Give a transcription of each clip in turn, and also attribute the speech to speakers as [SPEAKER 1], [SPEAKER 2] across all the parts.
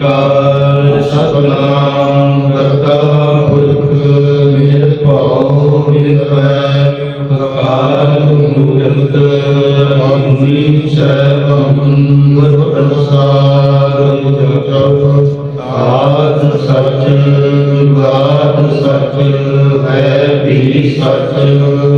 [SPEAKER 1] ਓੰਕਾਰ ਸਤਨਾਮ ਕਰਤਾ ਪੁਰਖ ਮੇਰ ਭਾਉ ਨਿਰਭੈ ਅਕਾਲ ਮੂਰਤ ਅਨੁਨੀ ਸਰਵੰ ਪ੍ਰਸਾਦ ਮੁਦਤੋ ਆਦ ਸਚ ਗੁਰੂ ਆਦ ਸਚ ਹੈ ਵੀ ਸਚ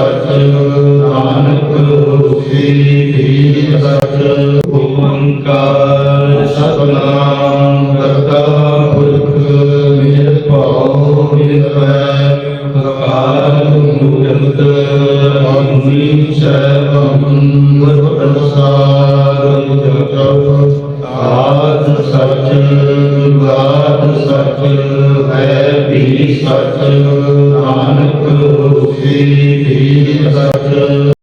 [SPEAKER 1] ਸਤਿਗੁਰੂ ਨਾਨਕ ਸ੍ਰੀ ਜੀ ਸਤਿ ਓੰਕਾਰ ਸਤਨਾਮ ਕਰਤਾ ਪੁਰਖ ਨਿਰਭਉ ਨਿਰਵੈਰ ਅਕਾਲ ਮੂਰਤ ਅਮਰੀ ਸਰਵੰ ਗੁਰਪ੍ਰਸਾਦ ਜਗਤ ਆਦ ਸਚ ਗੁਰੂ ਆਦ ਸਚ ਹੈ ਵੀ ਸਚ ਸੋਚੀ ਵੀ ਸਤ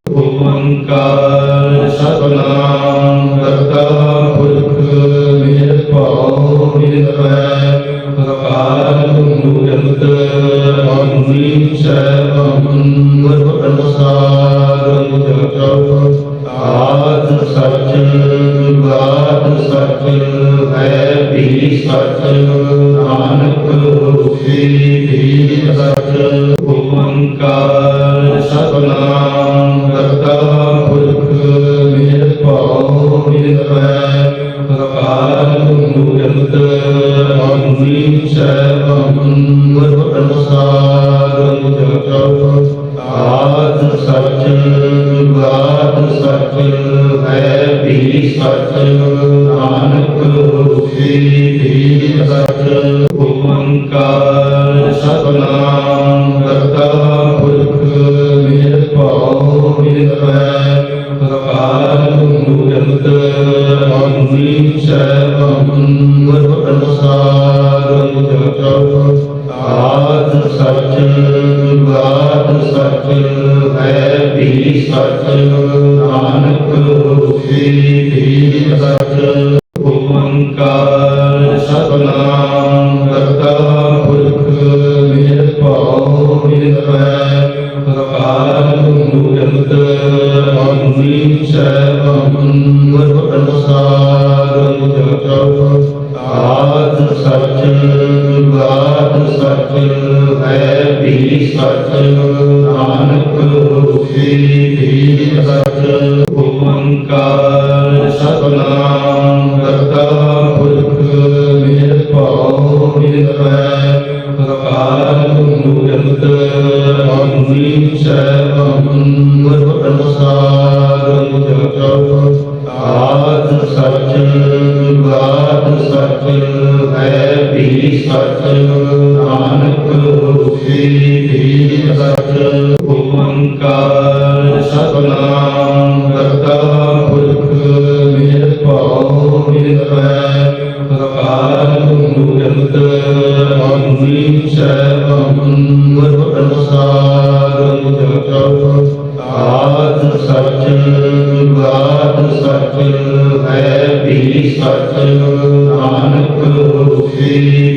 [SPEAKER 1] ਸੈਭ ਗੁਰ ਅਨਸਾਰ ਜਪੋ ਆਦ ਸਚ ਬਾਦ ਸਚ ਹੈ ਵੀ ਸਚ ਨਾਨਕ ਹੋਸੀ ਵੀ ਸਚ ਓੰਕਾਰ ਸਤਨਾਮ ਕਰਤਾ ਪੁਰਖ ਮੇਰ ਪਾਉ ਨਿਰਭੈ ਅਕਾਲ ਮੂਰਤ ਅਮਰੀ ਸੈਭੰ ਗੁਰ ਅਨਸਾਰ ਸਚ ਨਾਨਕ ਹੋਸੀ ਵੀ ਸਚ ਓੰਕਾਰ ਸਤਨਾਮ ਕਰਤਾ ਪੁਰਖ ਨਿਰਭਉ ਨਿਰਵੈਰ ਅਕਾਲ ਮੂਰਤ ਅਮਰੀ ਸਰਵੰ ਗੁਰਪ੍ਰਸਾਦ ਗੁਰਚਰ ਆਦ ਸਚ ਆਦ ਸਚ ਹੈ ਵੀ ਸਚ ਨਾਨਕ ਹੋਸੀ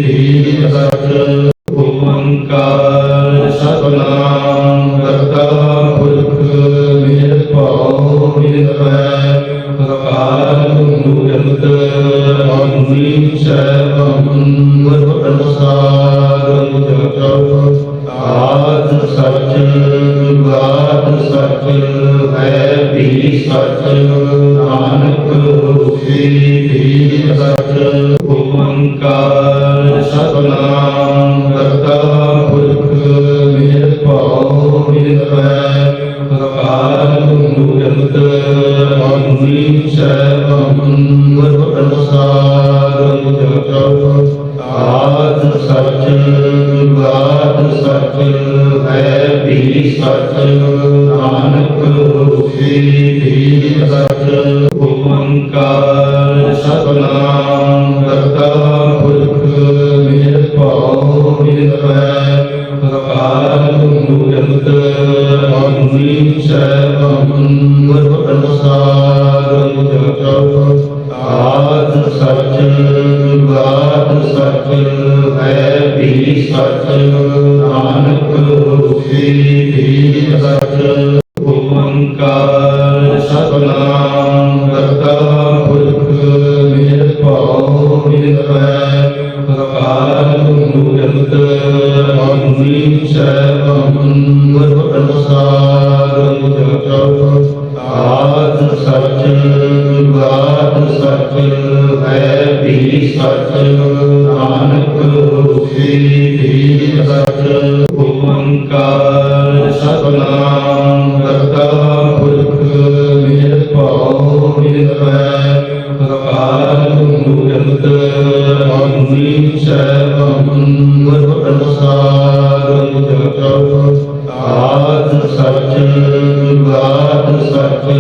[SPEAKER 1] ਸੈਭੰ ਸਚ ਜੁਗਾਦ ਸਚ ਹੈ ਸਚ ਨਾਨਕ ਹੋਸੀ ਹੈ ਵੀ ਸਚ ਨਾਨਕ ਹੋਸੀ ਵੀ ਸਚ ਓੰਕਾਰ ਸਤਨਾਮ ਕਰਤਾ ਪੁਰਖ ਨਿਰਭਉ ਨਿਰਵੈਰ ਅਕਾਲ ਮੂਰਤ ਅਜੂਨੀ ਸੈਭੰ ਗੁਰ ਪ੍ਰਸਾਦ ਹੈ ਵੀ ਸਚ ਨਾਨਕ ਹੋਸੀ ਵੀ ਸਚ ਓੰਕਾਰ ਸਤਨਾਮ ਕਰਤਾ ਪੁਰਖ ਨਿਰਭਉ ਨਿਰਵੈਰ ਅਕਾਲ ਮੂਰਤ ਅਜੂਨੀ ਸੈਭੰ ਗੁਰ ਪ੍ਰਸਾਦ ਆਦ ਸਚ ਜੁਗਾਦ ਸਚ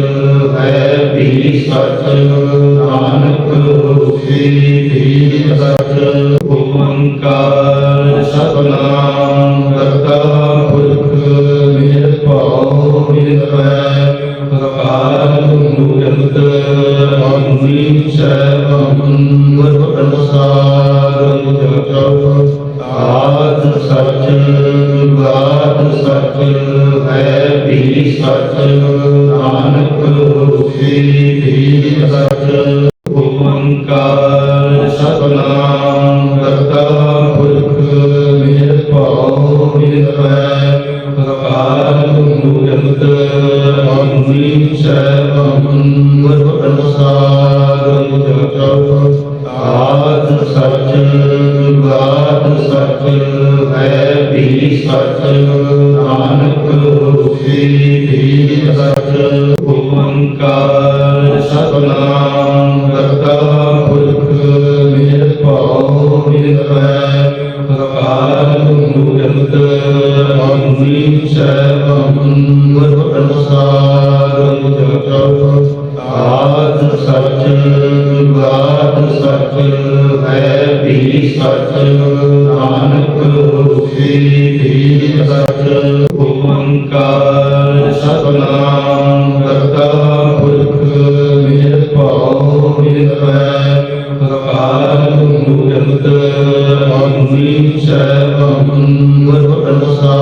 [SPEAKER 1] ਹੈ ਵੀ ਸਚ ਸਤਨਾਮ ਕਰਤਾ ਪੁਰਖ ਨਿਰਭਉ ਨਿਰਵੈਰ ਅਕਾਲ ਮੂਰਤ ਅਜੂਨੀ ਸੈਭੰ ਗੁਰ ਪ੍ਰਸਾਦ ਜਪ ਆਦ ਸਚ ਜੁਗਾਦ ਸਚ ਹੈ ਵੀ ਸਚ ਅਜੂਨੀ ਸੈਭੰ ਗੁਰ ਪ੍ਰਸਾਦ ਪ੍ਰਸਾਦ ਜਪ ਆਦ ਸਚ ਜੁਗਾਦ ਸਚ ਓੰਕਾਰ ਸਤਨਾਮ ਕਰਤਾ ਪੁਰਖ ਨਿਰਭਉ ਨਿਰਵੈਰ ਅਕਾਲ ਮੂਰਤ ਅਜੂਨੀ ਸੈਭੰ ਗੁਰ ਪ੍ਰਸਾਦ